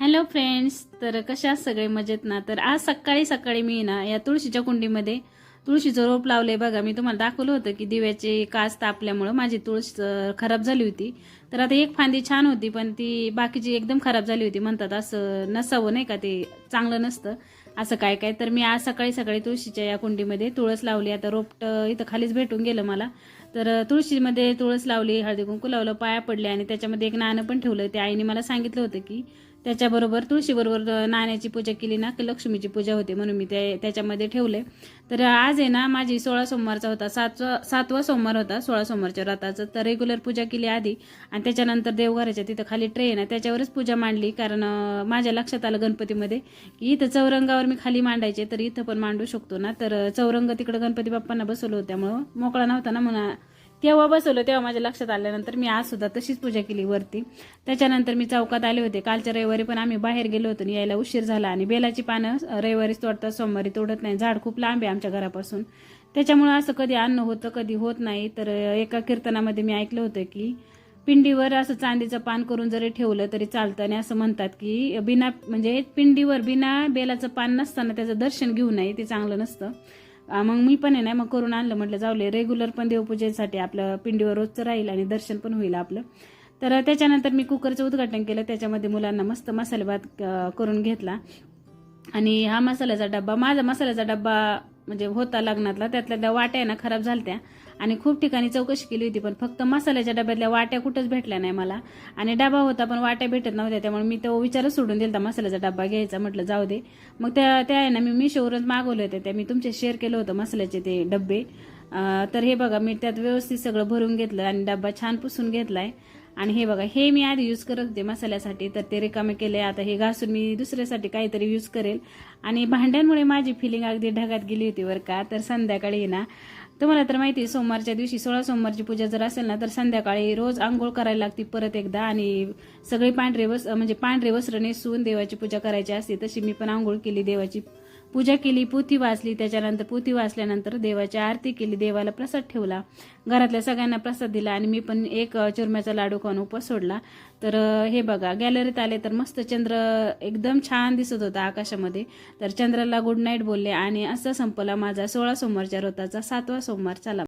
Hello friends तर कशा सगळे? मजेत ना? तर आज सकाळी सकाळी मी ना या तुळशीच्या कुंडीमध्ये तुळशीचं रोप लावले बघा. मी तुम्हाला दाखवलं होतं की दिव्याचे काच तापल्यामुळं माझी तुळस खराब झाली होती. तर आता एक फांदी छान होती पण ती बाकीची एकदम खराब झाली होती. म्हणतात असं नसावं नाही का ते चांगलं नसतं. असं काय काय. तर मी आज सकाळी सकाळी तुळशीच्या या कुंडीमध्ये तुळस लावली. आता रोपट इथं खालीच भेटून गेलं मला. तर तुळशीमध्ये तुळस लावली हळदी कुंकू लावलं पाया पडले आणि त्याच्यामध्ये एक नाणं पण ठेवलं. त्या आईने मला सांगितलं होतं की त्याच्याबरोबर तुळशीबरोबर नाण्याची पूजा केली ना की लक्ष्मीची पूजा होते म्हणून मी ते त्याच्यामध्ये ठेवले तर आज आहे ना माझी सोळा सोमवारचा होता. सातवा सातवा सोमवार होता सोळा सोमवारच्या व्रताचं. तर रेग्युलर पूजा केली आधी. आणि त्याच्यानंतर देवघराच्या तिथं खाली ट्रेन आहे. त्याच्यावरच पूजा मांडली. कारण माझ्या लक्षात आलं गणपतीमध्ये की इथं चौरंगावर मी खाली मांडायचे तर इथं पण मांडू शकतो ना. तर चौरंग तिकडं गणपती बाप्पांना बसवलं होत्यामुळं त्यामुळं मोकळा नव्हता ना म्हणा. तेव्हा बसवलं तेव्हा माझ्या लक्षात आल्यानंतर मी आज सुद्धा तशीच पूजा केली वरती. त्याच्यानंतर मी चौकात आले होते. कालच्या रविवारी पण आम्ही बाहेर गेलो होतो आणि यायला उशीर झाला आणि बेलाची पानं रविवारीच तोडतात सोमवारी तोडत नाही. झाड खूप लांब आहे आमच्या घरापासून. त्याच्यामुळं असं कधी अन्न होतं कधी होत नाही. तर एका कीर्तनामध्ये मी ऐकलं होतं की पिंडीवर असं चांदीचं पान करून जरी ठेवलं तरी चालतं. आणि असं म्हणतात की बिना म्हणजे पिंडीवर बिना बेलाचं पान नसताना त्याचं दर्शन घेऊ नये ते चांगलं नसतं. मग मी पण आहे ना मग करून आणलं म्हटलं जाऊले रेग्युलर पण देवपूजेसाठी आपलं पिंडीवर रोजचं राहील आणि दर्शन पण होईल आपलं. तर त्याच्यानंतर मी कुकरचं उद्घाटन केलं त्याच्यामध्ये मुलांना मस्त मसाले भात करून घेतला. आणि हा मसाल्याचा डब्बा माझा मसाल्याचा डब्बा म्हणजे होता लग्नातला त्यातल्या त्या वाट्या आहे ना खराब झालत्या. आणि खूप ठिकाणी चौकशी केली होती पण फक्त मसाल्याच्या डब्यातल्या वाट्या कुठंच भेटल्या नाही मला. आणि डबा होता पण वाट्या भेटत नव्हत्या त्यामुळे मी तो विचारच सोडून दिला मसाल्याचा डबा घ्यायचा म्हटलं जाऊ दे. मग त्या त्या आहे ना मी मिशोवरच मागवले होते त्या मी तुमचे शेअर केलं होतं मसाल्याचे ते डब्बे. तर हे बघा मी त्यात व्यवस्थित सगळं भरून घेतलं आणि डब्बा छान पुसून घेतलाय. आणि हे बघा हे मी आधी यूज करत होते मसाल्यासाठी तर ते रिकामे केले. आता हे घासून मी दुसऱ्यासाठी काहीतरी यूज करेल. आणि भांड्यांमुळे माझी फिलिंग अगदी ढगात गेली होती बरं का. तर संध्याकाळी ना तुम्हाला तर माहिती आहे, सोमवारच्या दिवशी सोळा सोमवारची पूजा जर असेल ना तर संध्याकाळी रोज आंघोळ करायला लागते परत एकदा. आणि सगळी पांढरे वस म्हणजे पांढरे वस्त्र नेसून देवाची पूजा करायची असते तशी मी पण आंघोळ केली देवाची. पूजा केली पोथी वाचली त्याच्यानंतर पोथी वाचल्यानंतर देवाची आरती केली देवाला प्रसाद ठेवला. घरातल्या सगळ्यांना प्रसाद दिला आणि मी पण एक चुरम्याचा लाडू खाऊन उपवास सोडला. तर हे बघा गॅलरीत आले तर मस्त चंद्र एकदम छान दिसत होता आकाशामध्ये. तर चंद्राला गुड नाईट बोलले आणि असं संपला माझा सोळा सोमवारच्या रोताचा सातवा सोमवार. चला.